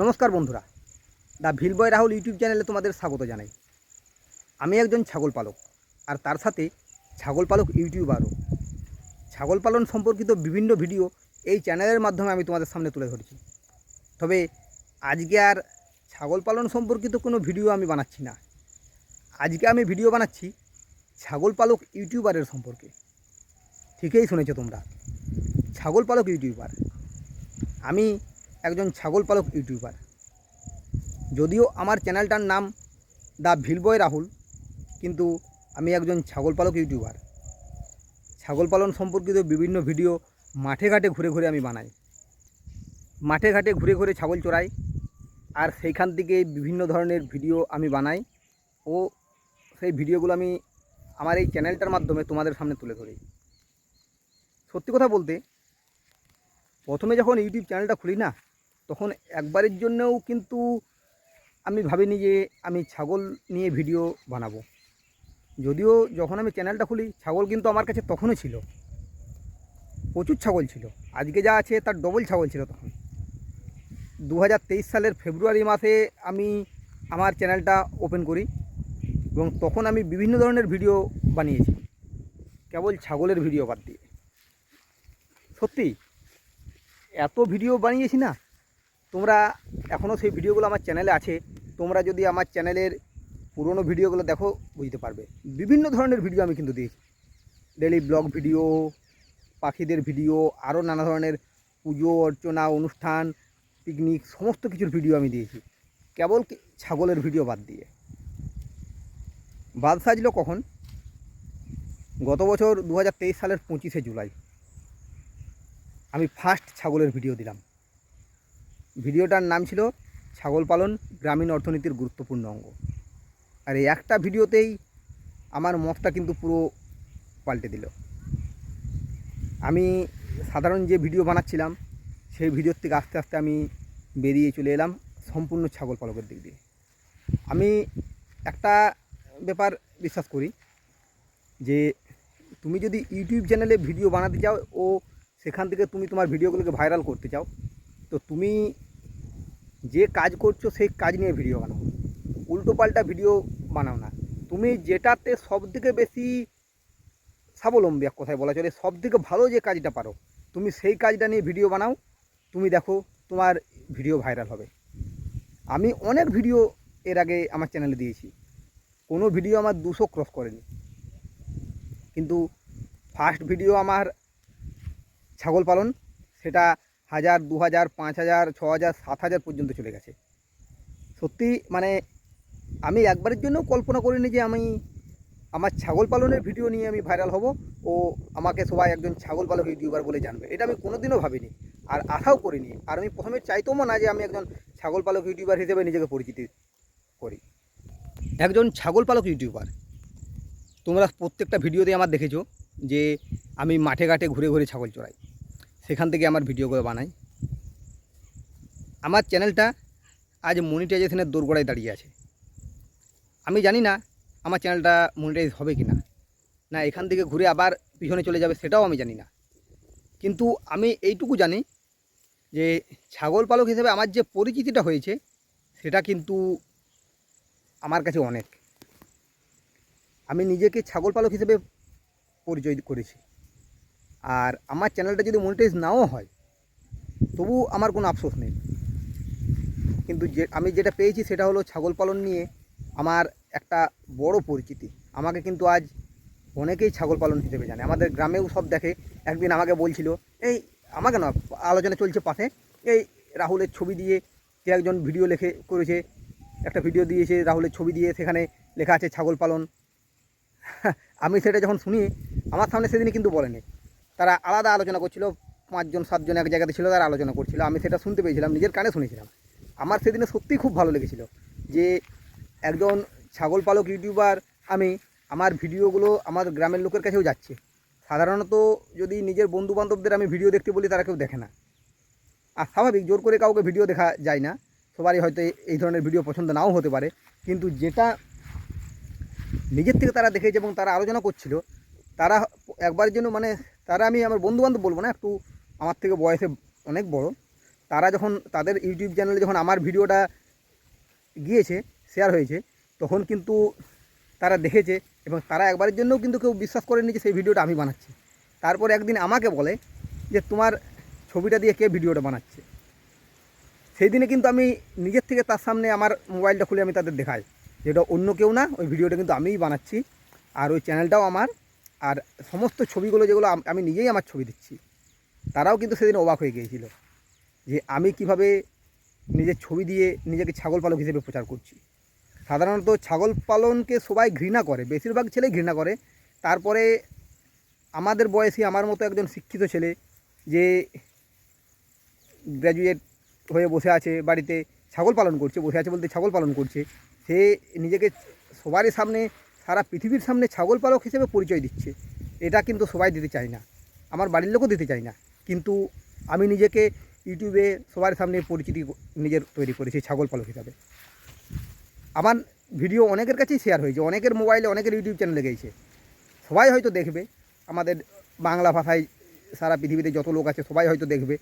নমস্কার বন্ধুরা the ভিলবয় Rahul YouTube চ্যানেলে তোমাদের স্বাগত জানাই। আমি একজন ছাগল পালক, আর তার সাথে ছাগল পালক ইউটিউবারও। ছাগল পালন সম্পর্কিত বিভিন্ন ভিডিও এই চ্যানেলের মাধ্যমে আমি তোমাদের সামনে তুলে ধরেছি। তবে আজকে আর ছাগল পালন সম্পর্কিত কোনো ভিডিও আমি বানাচ্ছি না। আজকে আমি ভিডিও বানাচ্ছি ছাগল পালক ইউটিউবারের সম্পর্কে। ঠিকই শুনেছো তোমরা, ছাগল পালক ইউটিউবার। আমি একজন ছাগল পালক ইউটিউবার। যদিও আমার চ্যানেলটার নাম দ্য ভিলবয় রাহুল, কিন্তু আমি একজন ছাগল পালক ইউটিউবার। ছাগল পালন সম্পর্কিত বিভিন্ন ভিডিও মাঠে ঘাটে ঘুরে ঘুরে আমি বানাই। মাঠে ঘাটে ঘুরে ঘুরে ছাগল চড়াই, আর সেইখান থেকে বিভিন্ন ধরনের ভিডিও আমি বানাই ও সেই ভিডিওগুলো আমি আমার এই চ্যানেলটার মাধ্যমে তোমাদের সামনে তুলে ধরি। সত্যি কথা বলতে, প্রথমে যখন ইউটিউব চ্যানেলটা খুলি না তখন একবারের জন্যও কিন্তু আমি ভাবিনি যে আমি ছাগল নিয়ে ভিডিও বানাবো। যদিও যখন আমি চ্যানেলটা খুলি, ছাগল কিন্তু আমার কাছে তখনও ছিল। প্রচুর ছাগল ছিল। আজকে যা আছে তার ডবল ছাগল ছিল তখন। দু হাজার তেইশ সালের ফেব্রুয়ারি মাসে আমি আমার চ্যানেলটা ওপেন করি এবং তখন আমি বিভিন্ন ধরনের ভিডিও বানিয়েছি। কেবল ছাগলের ভিডিও বাদ দিয়ে। সত্যি? এত ভিডিও বানিয়েছি না? তোমরা এখনও সেই ভিডিওগুলো আমার চ্যানেলে আছে, তোমরা যদি আমার চ্যানেলের পুরনো ভিডিওগুলো দেখো, বুঝতে পারবে। বিভিন্ন ধরনের ভিডিও আমি কিন্তু দিয়েছি ডেলি ব্লগ ভিডিও পাখিদের ভিডিও আরও নানা ধরনের পুজো, অর্চনা, অনুষ্ঠান পিকনিক সমস্ত কিছুর ভিডিও আমি দিয়েছি কেবল ছাগলের ভিডিও বাদ দিয়ে। বাদ সাজলো কখন? গত বছর দু হাজার তেইশ সালের পঁচিশে জুলাই। আমি ফার্স্ট ছাগলের ভিডিও দিলাম। ভিডিওটার নাম ছিল ছাগল পালন গ্রামীণ অর্থনীতির গুরুত্বপূর্ণ অঙ্গ। আর এই একটা ভিডিওতেই আমার মতটা কিন্তু পুরো পাল্টে দিল। আমি সাধারণ যে ভিডিও বানাচ্ছিলাম, সেই ভিডিওর থেকে আস্তে আস্তে আমি বেরিয়ে চলে এলাম সম্পূর্ণ ছাগল পালকের দিক দিয়ে। আমি একটা ব্যাপার বিশ্বাস করি যে তুমি যদি ইউটিউব চ্যানেলে ভিডিও বানাতে চাও ও সেখান থেকে তুমি তোমার ভিডিওগুলোকে ভাইরাল করতে চাও, তো তুমি যে কাজ করছ সেই কাজ নিয়ে ভিডিও বানাও। উল্টোপাল্টা ভিডিও বানাও না। তুমি যেটাতে সব থেকে বেশি স্বাবলম্বী, এক কথায় বলা চলে সব থেকে ভালো যে কাজটা পারো, তুমি সেই কাজটা নিয়ে ভিডিও বানাও। তুমি দেখো তোমার ভিডিও ভাইরাল হবে। আমি অনেক ভিডিও এর আগে আমার চ্যানেলে দিয়েছি। কোনো ভিডিও আমার দুশো ক্রস করেনি। কিন্তু ফার্স্ট ভিডিও আমার ছাগল পালন, সেটা হাজার দু হাজার পাঁচ হাজার ছ হাজার সাত হাজার পর্যন্ত চলে গেছে। সত্যি মানে আমি একবারের জন্যও কল্পনা করিনি যে আমি আমার ছাগল পালনের ভিডিও নিয়ে আমি ভাইরাল হব ও আমাকে সবাই একজন ছাগল পালক ইউটিউবার বলে জানবে। এটা আমি কোনোদিনও ভাবিনি আর আশাও করিনি। আর আমি প্রথমে চাইতোও না যে আমি একজন ছাগল পালক ইউটিউবার হিসেবে নিজেকে পরিচিতি করি। একজন ছাগল পালক ইউটিউবার। তোমরা প্রত্যেকটা ভিডিওতে আমার দেখেছ যে আমি মাঠে ঘাটে ঘুরে ঘুরে ছাগল চড়াই। সেখান থেকে আমার ভিডিওগুলো বানাই। আমার চ্যানেলটা আজ মনিটাইজেশনের দোরগোড়ায় দাঁড়িয়ে আছে। আমি জানি না আমার চ্যানেলটা মনিটাইজ হবে কি না না, এখান থেকে ঘুরে আবার পিছনে চলে যাবে সেটাও আমি জানি না। কিন্তু আমি এইটুকু জানি যে ছাগল পালক হিসেবে আমার যে পরিচিতিটা হয়েছে, সেটা কিন্তু আমার কাছে অনেক। আমি নিজেকে ছাগল পালক হিসেবে পরিচয় করেছি। আর আমার চ্যানেলটা যদি মনিটাইজ নাও হয়, তবু আমার কোনো আফসোস নেই। কিন্তু যে, আমি যেটা পেয়েছি সেটা হলো ছাগল পালন নিয়ে আমার একটা বড় পরিচিতি। আমাকে কিন্তু আজ অনেকেই ছাগল পালন হিসেবে জানে। আমাদের গ্রামেও সব দেখে। একদিন আমাকে বলছিল, এই, আমাকে না, আলোচনা চলছে পাশে। এই রাহুলের ছবি দিয়ে কে একজন ভিডিও লেখে, করেছে। একটা ভিডিও দিয়েছে রাহুলের ছবি দিয়ে। সেখানে লেখা আছে ছাগল পালন। আমি সেটা যখন শুনি, আমার সামনে সেদিনই কিন্তু বলেনি। তারা আলাদা আলোচনা করছিল, পাঁচজন, সাতজন এক জায়গাতে ছিল, তারা আলোচনা করছিল। আমি সেটা শুনতে পেয়েছিলাম, নিজের কানে শুনেছিলাম। আমার সেদিনে সত্যিই খুব ভালো লেগেছিল যে একজন ছাগল পালক ইউটিউবার, আমি আমার ভিডিওগুলো আমার গ্রামের লোকের কাছেও যাচ্ছে। সাধারণত যদি নিজের বন্ধু বান্ধবদের আমি ভিডিও দেখতে বলি, তারা কেউ দেখে না। আর স্বাভাবিক, জোর করে কাউকে ভিডিও দেখা যায় না। সবারই হয়তো এই- ধরনের ভিডিও পছন্দ নাও হতে পারে। কিন্তু যেটা নিজের থেকে তারা দেখেছে এবং তারা আলোচনা করছিল, তারা একবারের জন্য মানে তারা আমি আমার বন্ধু বান্ধব বলব না, একটু আমার থেকে বয়সে অনেক বড়। তারা যখন তাদের ইউটিউব চ্যানেলে যখন আমার ভিডিওটা গিয়েছে শেয়ার হয়েছে, তখন কিন্তু তারা দেখেছে এবং তারা একবারের জন্যও কিন্তু কেউ বিশ্বাস করেনি যে সেই ভিডিওটা আমি বানাচ্ছি। তারপর একদিন আমাকে বলে যে, তোমার ছবিটা দিয়ে কে ভিডিওটা বানাচ্ছে? সেই দিনে কিন্তু আমি নিজের থেকে তার সামনে আমার মোবাইলটা খুলে আমি তাদের দেখাই যেটা অন্য কেউ না, ওই ভিডিওটা কিন্তু আমিই বানাচ্ছি। আর ওই চ্যানেলটাও আমার। আর সমস্ত ছবিগুলো যেগুলো আমি নিজেই আমার ছবি দিচ্ছি তারাও কিন্তু সেদিন অবাক হয়ে গিয়েছিল যে আমি কীভাবে নিজের ছবি দিয়ে নিজেকে ছাগল পালক হিসেবে প্রচার করছি। সাধারণত ছাগল পালনকে সবাই ঘৃণা করে, বেশিরভাগ ছেলেই ঘৃণা করে। তারপরে আমাদের বয়সী আমার মতো একজন শিক্ষিত ছেলে যে গ্র্যাজুয়েট হয়ে বসে আছে বাড়িতে, ছাগল পালন করছে, বসে আছে বলতে ছাগল পালন করছে, সে নিজেকে সবারই সামনে সারা পৃথিবীর সামনে ছাগল পালক হিসেবে পরিচয় দিচ্ছে। এটা কিন্তু সবাই দিতে চায় না। আমার বাড়ির লোকও দিতে চায় না। কিন্তু আমি নিজেকে ইউটিউবে সবার সামনে পরিচিতি নিজের তৈরি করেছি ছাগল পালক হিসাবে। আমার ভিডিও অনেকের কাছেই শেয়ার হয়েছে। অনেকের মোবাইলে অনেকের ইউটিউব চ্যানেলে গেছে। সবাই হয়তো দেখবে। আমাদের বাংলা ভাষায় সারা পৃথিবীতে যত লোক আছে, সবাই হয়তো দেখবে।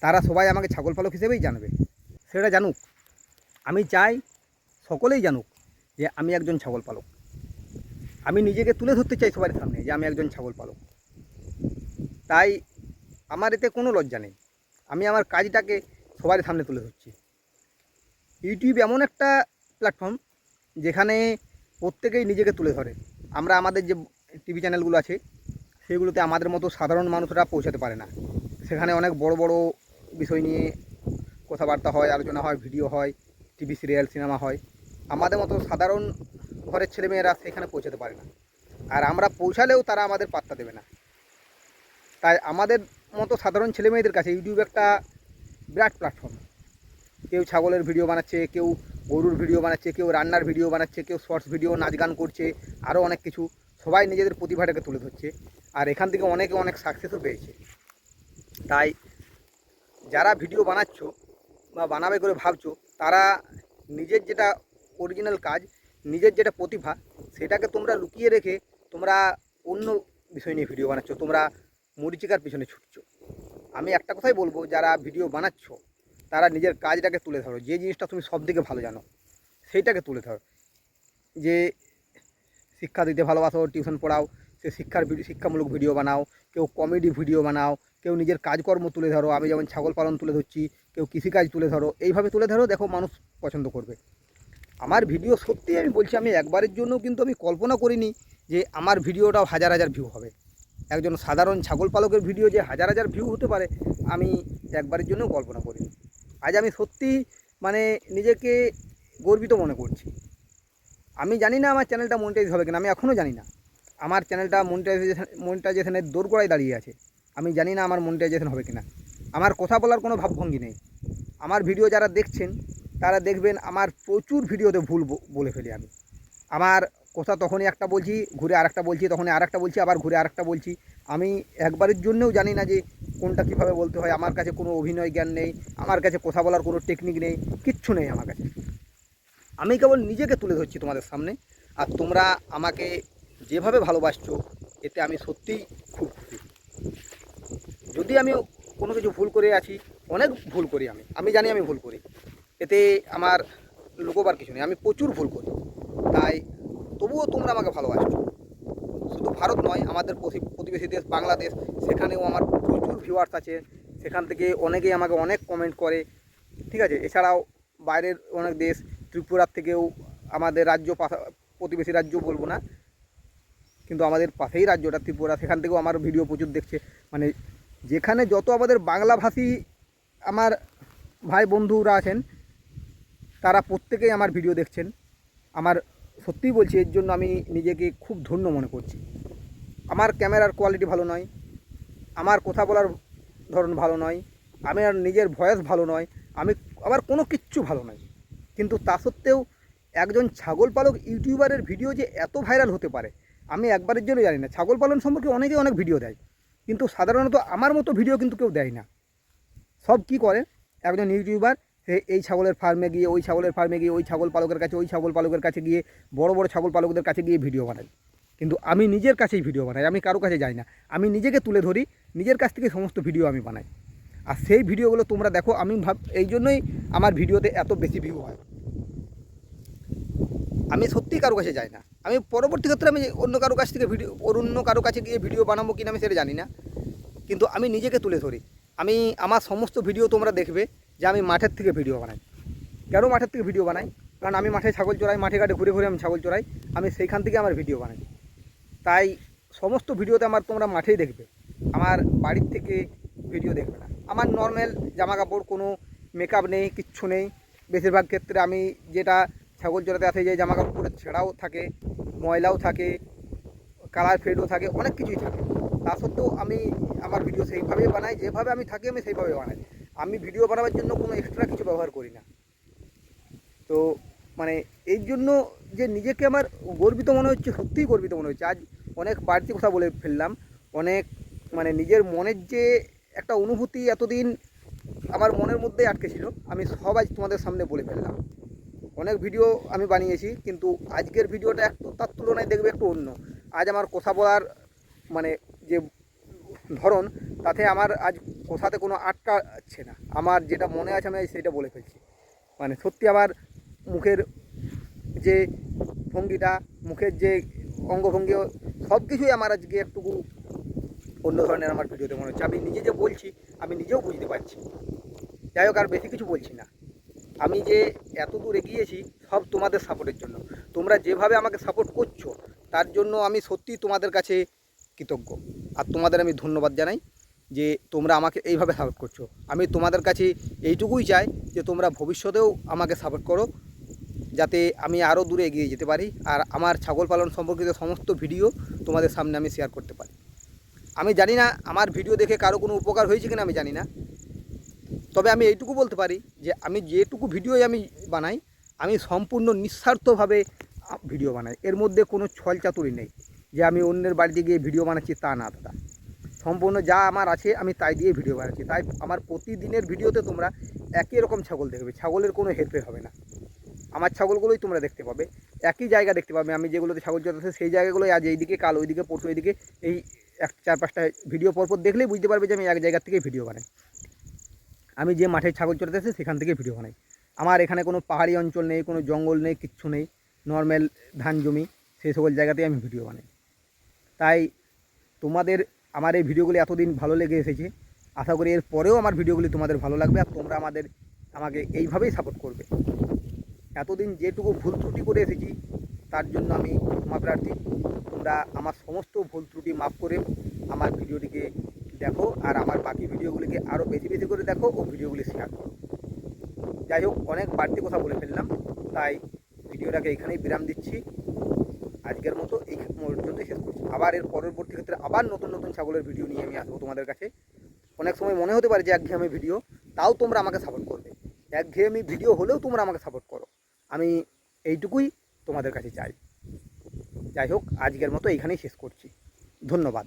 তারা সবাই আমাকে ছাগল পালক হিসেবেই জানবে। সেটা জানুক। আমি চাই সকলেই জানুক। যে আমি একজন ছাগল পালক। আমি নিজেকে তুলে ধরতে চাই সবার সামনে যে আমি একজন ছাগল পালক। তাই আমার এতে কোনো লজ্জা নেই। আমি আমার কাজটাকে সবার সামনে তুলে ধরছি। ইউটিউব এমন একটা প্ল্যাটফর্ম যেখানে প্রত্যেকেই নিজেকে তুলে ধরে। আমরা আমাদের যে টিভি চ্যানেলগুলো আছে, সেগুলোতে আমাদের মতো সাধারণ মানুষরা পৌঁছাতে পারে না। সেখানে অনেক বড় বড় বিষয় নিয়ে কথাবার্তা হয়, আলোচনা হয়, ভিডিও হয় টিভি সিরিয়াল সিনেমা হয়। আমাদের মতো সাধারণ ঘরের ছেলেমেয়েরা সেখানে পৌঁছাতে পারে না। আর আমরা পৌঁছালেও তারা আমাদের পাত্তা দেবে না। তাই আমাদের মতো সাধারণ ছেলেমেয়েদের কাছে ইউটিউব একটা বিরাট প্ল্যাটফর্ম কেউ ছাগলের ভিডিও বানাচ্ছে, কেউ গরুর ভিডিও বানাচ্ছে, কেউ রান্নার ভিডিও বানাচ্ছে, কেউ শর্টস ভিডিও নাচ গান করছে আরও অনেক কিছু। সবাই নিজেদের প্রতিভাটাকে তুলে ধরছে। আর এখান থেকে অনেকে অনেক সাকসেসও পেয়েছে। তাই যারা ভিডিও বানাচ্ছ বা বানাবে করে ভাবছ, তারা নিজের যেটা অরিজিনাল কাজ, নিজের যেটা প্রতিভা, সেটাকে তোমরা লুকিয়ে রেখে তোমরা অন্য বিষয় নিয়ে ভিডিও বানাচ্ছ, তোমরা মরিচিকার পিছনে ছুটছো। আমি একটা কথাই বলব, যারা ভিডিও বানাচ্ছ, তারা নিজের কাজটাকে তুলে ধরো। যে জিনিসটা তুমি সব থেকে ভালো জানো, সেইটাকে তুলে ধরো। যে শিক্ষা দিতে ভালোবাসো টিউশন পড়াও, সে শিক্ষার শিক্ষামূলক ভিডিও বানাও, কেউ কমেডি ভিডিও বানাও, কেউ নিজের কাজকর্ম তুলে ধরো, আমি যেমন ছাগল পালন তুলে ধরছি, কেউ কৃষিকাজ তুলে ধরো, এইভাবে তুলে ধরো, দেখো মানুষ পছন্দ করবে। আমার ভিডিও সত্যি আমি বলছি, আমি একবারের জন্য কিন্তু আমি কল্পনা করিনি যে আমার ভিডিওটাও হাজার হাজার ভিউ হবে। একজন সাধারণ ছাগল পালকের ভিডিও যে হাজার হাজার ভিউ হতে পারে, আমি একবারের জন্য কল্পনা করিনি। আজ আমি সত্যি মানে নিজেকে গর্বিত মনে করছি। আমি জানি না আমার চ্যানেলটা মনিটাইজ হবে কিনা, আমি এখনও জানি না। আমার চ্যানেলটা মনিটাইজেশন মনিটাইজেশনের দোরগোড়ায় দাঁড়িয়ে আছে। আমি জানি না আমার মনিটাইজেশন হবে কিনা। আমার কথা বলার কোনো ভাবভঙ্গি নেই। আমার ভিডিও যারা দেখছেন তারা দেখবেন আমার প্রচুর ভিডিওতে ভুল বলে ফেলি আমি। আমার কথা তখনই একটা বলছি, ঘুরে আরেকটা বলছি, তখনই আরেকটা বলছি, আবার ঘুরে আরেকটা বলছি। আমি একবারের জন্যও জানি না যে কোনটা কীভাবে বলতে হয়। আমার কাছে কোনো অভিনয় জ্ঞান নেই, আমার কাছে কথা বলার কোনো টেকনিক নেই, কিচ্ছু নেই আমার কাছে। আমি কেবল নিজেকে তুলে ধরছি তোমাদের সামনে, আর তোমরা আমাকে যেভাবে ভালোবাসছো, এতে আমি সত্যিই খুব খুশি। যদি আমি কোনো কিছু ভুল করে আছি, অনেক ভুল করি আমি। আমি জানি আমি ভুল করি। এতে আমার লুকোবার কিছু নেই। আমি প্রচুর ভুল করি। তাই তবুও তোমরা আমাকে ভালোবাসছো শুধু ভারত নয়, আমাদের প্রতিবেশী দেশ, বাংলাদেশ, সেখানেও আমার প্রচুর ভিউয়ার্স আছে। সেখান থেকে অনেকেই আমাকে অনেক কমেন্ট করে। ঠিক আছে? এছাড়াও বাইরের অনেক দেশ, ত্রিপুরার থেকেও আমাদের রাজ্য প্রতিবেশী রাজ্য বলব না। কিন্তু আমাদের পাশেই রাজ্যটা, ত্রিপুরা। সেখান থেকেও আমার ভিডিও প্রচুর দেখছে। মানে যেখানে যত আমাদের বাংলাভাষী আমার ভাই বন্ধুরা আছেন তারা প্রত্যেকেই আমার ভিডিও দেখছেন। আমার সত্যিই বলছি, এর জন্য আমি নিজেকে খুব ধন্য মনে করছি। আমার ক্যামেরার কোয়ালিটি ভালো নয়, আমার কথা বলার ধরন ভালো নয়, আমি আর নিজের ভয়েস ভালো নয়, আমি আমার কোনো কিচ্ছু ভালো নয়। কিন্তু তা সত্ত্বেও একজন ছাগল পালক ইউটিউবারের ভিডিও যে এত ভাইরাল হতে পারে, আমি একবারের জন্য জানি না। ছাগল পালন সম্পর্কে অনেকে অনেক ভিডিও দেয়, কিন্তু সাধারণত আমার মতো ভিডিও কিন্তু কেউ দেয় না। সব কি করে? একজন ইউটিউবার এই ছাগলের ফার্মে গিয়ে, ওই ছাগলের ফার্মে গিয়ে, ওই ছাগল পালকের কাছে, ওই ছাগল পালকের কাছে গিয়ে, বড় বড় ছাগল পালকদের কাছে গিয়ে ভিডিও বানাই। কিন্তু আমি নিজের কাছেই ভিডিও বানাই, আমি কারও কাছে যাই না। আমি নিজেকে তুলে ধরি, নিজের কাছ থেকে সমস্ত ভিডিও আমি বানাই। আর সেই ভিডিওগুলো তোমরা দেখো, আমি ভাব, এই জন্যই আমার ভিডিওতে এত বেশি ভিউ হয়। আমি সত্যিই কারও কাছে যাই না। আমি পরবর্তী ক্ষেত্রে আমি অন্য কারও কাছ থেকে ভিডিও অন্য কারও কাছে গিয়ে ভিডিও বানাবো কিনা আমি সেটা জানি না। কিন্তু আমি নিজেকে তুলে ধরি। আমি, আমার সমস্ত ভিডিও তোমরা দেখবে। যে আমি মাঠের থেকে ভিডিও বানাই। কেন মাঠের থেকে ভিডিও বানাই? কারণ আমি মাঠে ছাগল চড়াই, মাঠে ঘাটে ঘুরে ঘুরে আমি ছাগল চড়াই, আমি সেইখান থেকে আমার ভিডিও বানাই। তাই সমস্ত ভিডিওতে আমার তোমরা মাঠেই দেখবে। আমার বাড়ির থেকে ভিডিও দেখবে না। আমার নর্মাল জামা কাপড় কোনো মেকআপ নেই, কিচ্ছু নেই। বেশিরভাগ ক্ষেত্রে আমি যেটা ছাগল চড়াতে আসে, যে জামা কাপড় পরে ছেঁড়াও থাকে, ময়লাও থাকে কালার ফেডও থাকে, অনেক কিছুই থাকে। তা সত্ত্বেও আমি আমার ভিডিও সেইভাবেই বানাই, যেভাবে আমি থাকি আমি সেইভাবে বানাই। আমি ভিডিও বানাবার জন্য কোনো এক্সট্রা কিছু ব্যবহার করি না। তো মানে এই জন্য যে নিজেকে আমার গর্বিত মনে হচ্ছে, সত্যিই গর্বিত মনে হচ্ছে। আজ অনেক বাড়তি কথা বলে ফেললাম। অনেক মানে নিজের মনের যে একটা অনুভূতি এতদিন আমার মনের মধ্যেই আটকে ছিল, আমি সব আজ তোমাদের সামনে বলে ফেললাম। অনেক ভিডিও আমি বানিয়েছি, কিন্তু আজকের ভিডিওটা একটু, তার তুলনায় দেখবে একটু অন্য। আজ আমার কথা বলার মানে যে ধরন তাতে আমার আজ কথাতে কোনো আটকাচ্ছে না। আমার যেটা মনে আছে আমি সেটা বলে ফেলছি। মানে সত্যি আমার মুখের যে ভঙ্গিটা, মুখের যে অঙ্গভঙ্গি, সব কিছুই আমার আজকে একটুকু অন্য ধরনের আমার ভিডিওতে মনে হচ্ছে। আমি নিজে যে বলছি, আমি নিজেও বুঝতে পারছি। যাই হোক, আর বেশি কিছু বলছি না। আমি যে এত দূর এগিয়েছি, সব তোমাদের সাপোর্টের জন্য। তোমরা যেভাবে আমাকে সাপোর্ট করছ, তার জন্য আমি সত্যি তোমাদের কাছে কৃতজ্ঞ। আর তোমাদের আমি ধন্যবাদ জানাই। যে তোমরা আমাকে এইভাবে সাপোর্ট করছ। আমি তোমাদের কাছে এইটুকুই চাই যে তোমরা ভবিষ্যতেও আমাকে সাপোর্ট করো, যাতে আমি আরও দূরে এগিয়ে যেতে পারি। আর আমার ছাগল পালন সম্পর্কিত সমস্ত ভিডিও তোমাদের সামনে আমি শেয়ার করতে পারি। আমি জানি না আমার ভিডিও দেখে কারও কোনো উপকার হয়েছে কিনা, আমি জানি না। তবে আমি এইটুকু বলতে পারি যে আমি যেটুকু ভিডিওই আমি বানাই, আমি সম্পূর্ণ নিঃস্বার্থভাবে ভিডিও বানাই। এর মধ্যে কোনো ছল চাতুরি নেই যে আমি অন্যের বাড়িতে গিয়ে ভিডিও বানাচ্ছি তা না, দাদা। সম্পূর্ণ যা আমার আছে, আমি তাই দিয়ে ভিডিও বানাচ্ছি। তাই আমার প্রতিদিনের ভিডিওতে তোমরা একই রকম ছাগল দেখবে। ছাগলের কোনো হেরফের হবে না। আমার ছাগলগুলোই তোমরা দেখতে পাবে। একই জায়গা দেখতে পাবে। আমি যেগুলোতে ছাগল চড়াতে সেই জায়গাগুলোই আজ এইদিকে, কাল ওইদিকে, পরশু এইদিকে, এই এক, চার, পাঁচটা ভিডিও পরপর দেখলেই বুঝতে পারবে যে আমি এক জায়গা থেকে ভিডিও বানাই। আমি যে মাঠে ছাগল চড়াতেছি সেখান থেকে ভিডিও বানাই। আমার এখানে কোনো পাহাড়ি অঞ্চল নেই, কোনো জঙ্গল নেই, কিচ্ছু নেই। নর্মাল ধান জমি, সেই সকল জায়গাতেই আমি ভিডিও বানাই। তাই তোমাদের আমার এই ভিডিওগুলি এতদিন ভালো লেগে এসেছে। আশা করি এর পরেও আমার ভিডিওগুলি তোমাদের ভালো লাগবে আর তোমরা আমাদের, আমাকে এইভাবেই সাপোর্ট করবে। এতদিন যেটুকু ভুল ত্রুটি করে এসেছি, তার জন্য আমি ক্ষমা প্রার্থী। তোমরা আমার সমস্ত ভুল ত্রুটি মাফ করে আমার ভিডিওটিকে দেখো আর আমার বাকি ভিডিওগুলিকে আরও বেশি বেশি করে দেখো ও ভিডিওগুলি শেয়ার করো। যাই হোক, অনেক বাড়তি কথা বলে ফেললাম, তাই ভিডিওটাকে এখানেই বিরাম দিচ্ছি। আজকের মতো এই পর্যন্তই শেষ করছি। আবার এর পরবর্তী ক্ষেত্রে আবার নতুন নতুন ছাগলের ভিডিও নিয়ে আমি আসব তোমাদের কাছে। অনেক সময় মনে হতে পারে যে একঘেয়েমি ভিডিও তাও তোমরা আমাকে সাপোর্ট করবে। একঘেয়েমি ভিডিও হলেও তোমরা আমাকে সাপোর্ট করো। আমি এইটুকুই তোমাদের কাছে চাই। যাই হোক, আজকের মতো এইখানেই শেষ করছি। ধন্যবাদ।